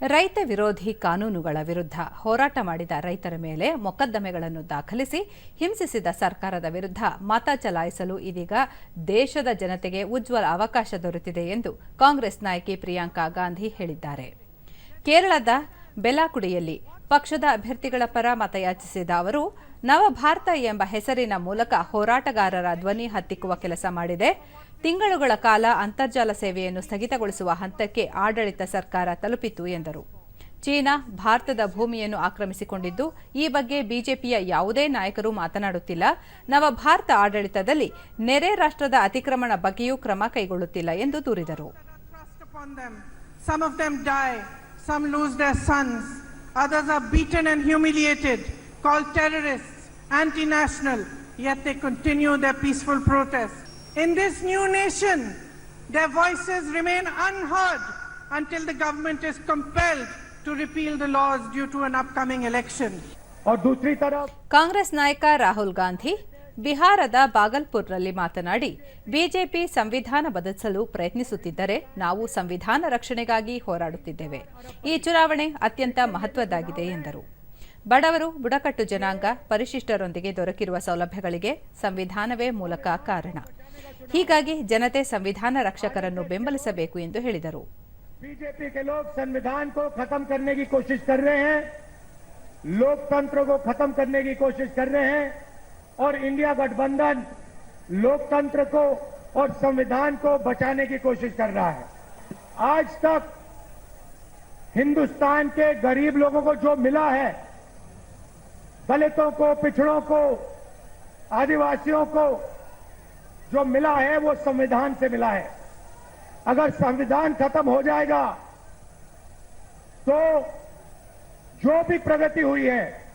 ರೈತ ವಿರೋಧಿ ಕಾನೂನುಗಳ ವಿರುದ್ಧ ಹೋರಾಟ ಮಾಡಿದ ರೈತರ ಮೇಲೆ ಮೊಕದ್ದಮೆಗಳನ್ನು ದಾಖಲಿಸಿ ಹಿಂಸಿಸಿದ ಸರ್ಕಾರದ ವಿರುದ್ಧ ಮತ ಚಲಾಯಿಸಲು ಇದೀಗ ದೇಶದ ಜನತೆಗೆ ಉಜ್ವಲ ಅವಕಾಶ ದೊರೆತಿದೆ ಎಂದು ಕಾಂಗ್ರೆಸ್ ನಾಯಕಿ ಪ್ರಿಯಾಂಕಾ ಗಾಂಧಿ ಹೇಳಿದ್ದಾರೆ. ಕೇರಳದ ಬೆಲಾಕುಡಿಯಲ್ಲಿ ಪಕ್ಷದ ಅಭ್ಯರ್ಥಿಗಳ ಪರ ಮತಯಾಚಿಸಿದ ಅವರು, ನವಭಾರತ ಎಂಬ ಹೆಸರಿನ ಮೂಲಕ ಹೋರಾಟಗಾರರ ಧ್ವನಿ ಹತ್ತಿಕ್ಕುವ ಕೆಲಸ ಮಾಡಿದೆ. ತಿಂಗಳುಗಳ ಕಾಲ ಅಂತರ್ಜಾಲ ಸೇವೆಯನ್ನು ಸ್ಥಗಿತಗೊಳಿಸುವ ಹಂತಕ್ಕೆ ಆಡಳಿತ ಸರ್ಕಾರ ತಲುಪಿತು ಎಂದರು. ಚೀನಾ ಭಾರತದ ಭೂಮಿಯನ್ನು ಆಕ್ರಮಿಸಿಕೊಂಡಿದ್ದು, ಈ ಬಗ್ಗೆ ಬಿಜೆಪಿಯ ಯಾವುದೇ ನಾಯಕರು ಮಾತನಾಡುತ್ತಿಲ್ಲ. ನವಭಾರತ ಆಡಳಿತದಲ್ಲಿ ನೆರೆ ರಾಷ್ಟ್ರದ ಅತಿಕ್ರಮಣ ಬಗ್ಗೆಯೂ ಕ್ರಮ ಕೈಗೊಳ್ಳುತ್ತಿಲ್ಲ ಎಂದು ದೂರಿದರು. Others are beaten and humiliated, called terrorists, anti-national, yet they continue their peaceful protests. In this new nation, their voices remain unheard until the government is compelled to repeal the laws due to an upcoming election. और दूसरी तरफ कांग्रेस नायिका राहुल गांधी ಬಿಹಾರದ ಬಾಗಲ್ಪುರ್ನಲ್ಲಿ ಮಾತನಾಡಿ BJP ಸಂವಿಧಾನ ಬದಲಿಸಲು ಪ್ರಯತ್ನಿಸುತ್ತಿದ್ದರೆ ನಾವು ಸಂವಿಧಾನ ರಕ್ಷಣೆಗಾಗಿ ಹೋರಾಡುತ್ತಿದ್ದೇವೆ ಈ ಚುನಾವಣೆ ಅತ್ಯಂತ ಮಹತ್ವದ್ದಾಗಿದೆ ಎಂದರು ಬಡವರು ಬುಡಕಟ್ಟು ಜನಾಂಗ ಪರಿಶಿಷ್ಟರೊಂದಿಗೆ ದೊರಕಿರುವ ಸೌಲಭ್ಯಗಳಿಗೆ ಸಂವಿಧಾನವೇ ಮೂಲಕ ಕಾರಣ ಹೀಗಾಗಿ ಜನತೆ ಸಂವಿಧಾನ ರಕ್ಷಕರನ್ನು ಬೆಂಬಲಿಸಬೇಕು ಎಂದು ಹೇಳಿದರು बीजेपी के लोग संविधान को खत्म करने की कोशिश कर रहे हैं लोकतंत्र को खत्म करने की कोशिश कर रहे हैं और इंडिया गठबंधन लोकतंत्र को और संविधान को बचाने की कोशिश कर रहा है। आज तक हिंदुस्तान के गरीब लोगों को जो मिला है, दलितों को, पिछड़ों को, आदिवासियों को जो मिला है, वो संविधान से मिला है। अगर संविधान खत्म हो जाएगा तो जो भी प्रगति हुई है